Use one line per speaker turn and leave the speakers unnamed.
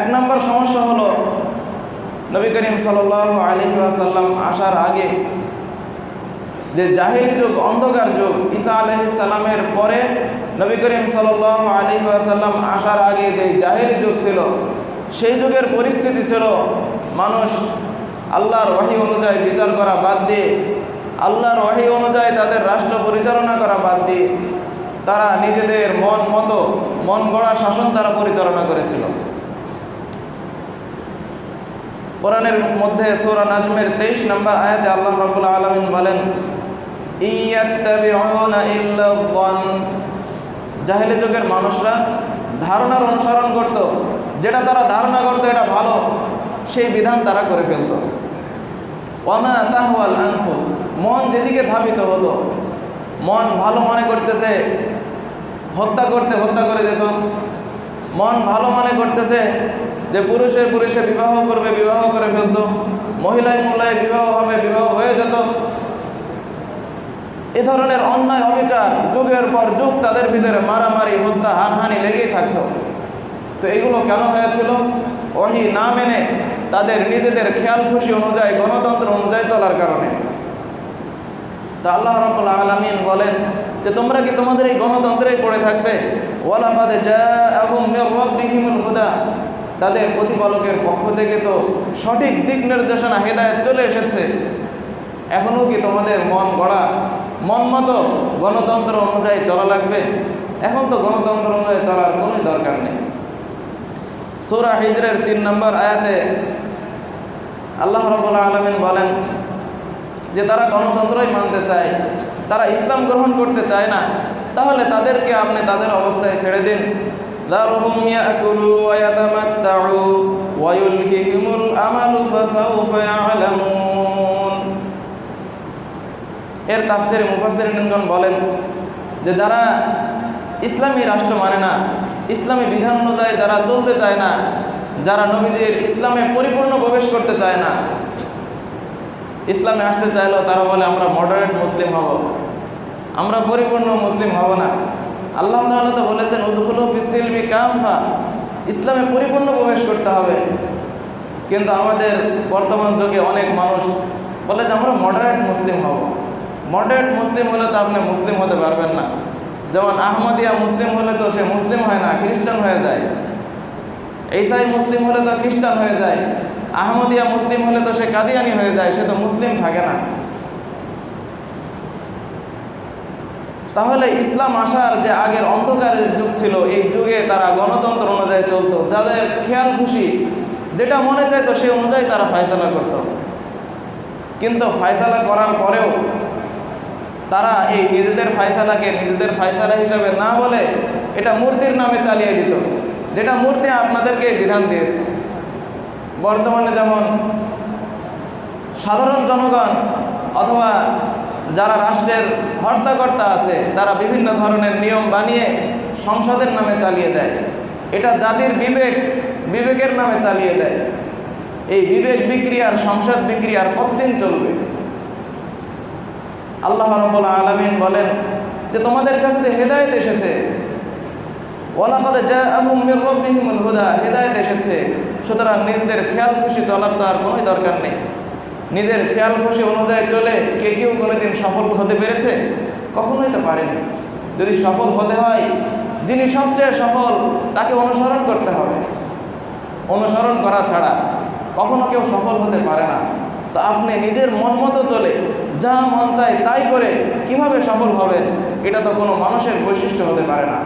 এক নম্বর সমস্যা হলো নবী করিম সাল আলী আসাল্লাম আসার আগে যে জাহেলি যুগ, অন্ধকার যুগ, ঈসা আলহিসাল্লামের পরে নবী করিম সাল আলী আসাল্লাম আসার আগে যে জাহেলি যুগ ছিল, সেই যুগের পরিস্থিতি ছিল মানুষ আল্লাহর ওয়াহি অনুযায়ী বিচার করা বাদ দিয়ে, আল্লাহর ওয়াহি অনুযায়ী তাদের রাষ্ট্র পরিচালনা করা বাদ দিয়ে তারা নিজেদের মন মতো, মন গড়া শাসন তারা পরিচালনা করেছিল। কোরআনের মধ্যে সৌরা নাজমের তেইশ নম্বর আয়াতে আল্লাহ রবুল্লা আলমিন বলেন জাহেলি যুগের মানুষরা ধারণার অনুসরণ করত, যেটা তারা ধারণা করতো এটা ভালো, সেই বিধান তারা করে ফেলত। ওয়ামা তাহওয়াল আনফুস, মন যেদিকে ধাবিত হতো, মন ভালো মনে করতেছে, হত্যা করতে হত্যা করে দিত। মন ভালো মনে করতেছে যে পুরুষে পুরুষে বিবাহ করবে, বিবাহ করে ফেলত। মহিলায় মহিলায় বিবাহ হবে, বিবাহ হয়ে যেত। এ ধরনের অন্যায় অবিচার যুগের পর যুগ তাদের ভিতরে মারামারি, হত্যা, হানহানি লেগেই থাকতো। তো এগুলো কেন হয়েছিল? ওহি না মেনে তাদের নিজেদের খেয়াল খুশি অনুযায়ী, গণতন্ত্র অনুযায়ী চলার কারণে। তা আল্লাহ রবুল্লা আলমিন বলেন যে, তোমরা কি তোমাদের এই গণতন্ত্রেই পড়ে থাকবে? ওয়ালাফাদে যা এবং রব্বিহিমুল হুদা। তাদের প্রতিপালকের পক্ষ থেকে তো সঠিক দিক নির্দেশনা হেদায়ত চলে এসেছে। এখনও কি তোমাদের মন গড়া, মন মতো গণতন্ত্র অনুযায়ী চলা লাগবে? এখন তো গণতন্ত্র অনুযায়ী চলার কোনো দরকার নেই। সৌরা হিজরের তিন নম্বর আয়াতে আল্লাহ রবুল্লা আলমিন বলেন যে, তারা গণতন্ত্রই মানতে চায়, তারা ইসলাম গ্রহণ করতে চায় না, তাহলে তাদেরকে আপনি তাদের অবস্থায় ছেড়ে দিন। ذرهم يأكلوا ويتمتعوا ويلههم الأمل فسوف يعلمون এর তাফসির মুফাসসিরিনগণ বলেন যে যারা ইসলামী রাষ্ট্র মানে না ইসলামী বিধান অনুযায়ী যারা চলতে চায় না যারা নবীজির ইসলামে পরিপূর্ণ প্রবেশ করতে চায় না ইসলামে আসতে চাইলেও তারা বলে আমরা মডারেট মুসলিম হব আমরা পরিপূর্ণ মুসলিম হব না আল্লাহ তো বলেছেন ইসলামে পরিপূর্ণ প্রবেশ করতে হবে। কিন্তু আমাদের বর্তমান যুগে অনেক মানুষ বলে যে, আমরা মডারেট মুসলিম হব। মডারেট মুসলিম হলে তো আপনি মুসলিম হতে পারবেন না। যেমন আহমদিয়া মুসলিম হলে তো সে মুসলিম হয় না, খ্রিস্টান হয়ে যায়। এইসাই মুসলিম হলে তো খ্রিস্টান হয়ে যায়। আহমদিয়া মুসলিম হলে তো সে কাদিয়ানি হয়ে যায়, সে তো মুসলিম থাকে না। তাহলে ইসলাম আসার যে আগের অন্ধকারের যুগ ছিল, এই যুগে তারা গণতন্ত্র অনুযায়ী চলতো। যাদের খেয়াল খুশি, যেটা মনে চাইতো সেই অনুযায়ী তারা ফায়সালা করত। কিন্তু ফায়সালা করার পরেও তারা এই নিজেদের ফায়সালাকে নিজেদের ফায়সালা হিসাবে না বলে এটা মূর্তির নামে চালিয়ে দিত, যেটা মূর্তি আপনাদেরকে বিধান দিয়েছে। বর্তমানে যেমন সাধারণ জনগণ অথবা যারা রাষ্ট্রের হর্তাকর্তা আছে, তারা বিভিন্ন ধরনের নিয়ম বানিয়ে সংসদের নামে চালিয়ে দেয়। এটা জাতির বিবেক, বিবেকের নামে চালিয়ে দেয়। এই বিবেক বিক্রি আর সংসদ বিক্রি আর কতদিন চলবে? আল্লাহ রব্বুল আলমিন বলেন যে, তোমাদের কাছে যে হেদায়ত এসেছে। ওলাফাদে যা আহমির রব্বিহিমুল হুদা। হেদায়ত এসেছে। সুতরাং নিজেদের খেয়াল খুশি চলার তো আর কোনোই দরকার নেই। নিজের খেয়াল খুশি অনুযায়ী চলে কে কেউ কোনোদিন সফল হতে পেরেছে? কখনোই তো পারেনি। যদি সফল হতে হয়, যিনি সবচেয়ে সফল, তাকে অনুসরণ করতে হবে। অনুসরণ করা ছাড়া কখনো কেউ সফল হতে পারে না। তো আপনি নিজের মন মতো চলে, যা মন চায় তাই করে কীভাবে সফল হবেন, এটা তো কোনো মানুষের বৈশিষ্ট্য হতে পারে না।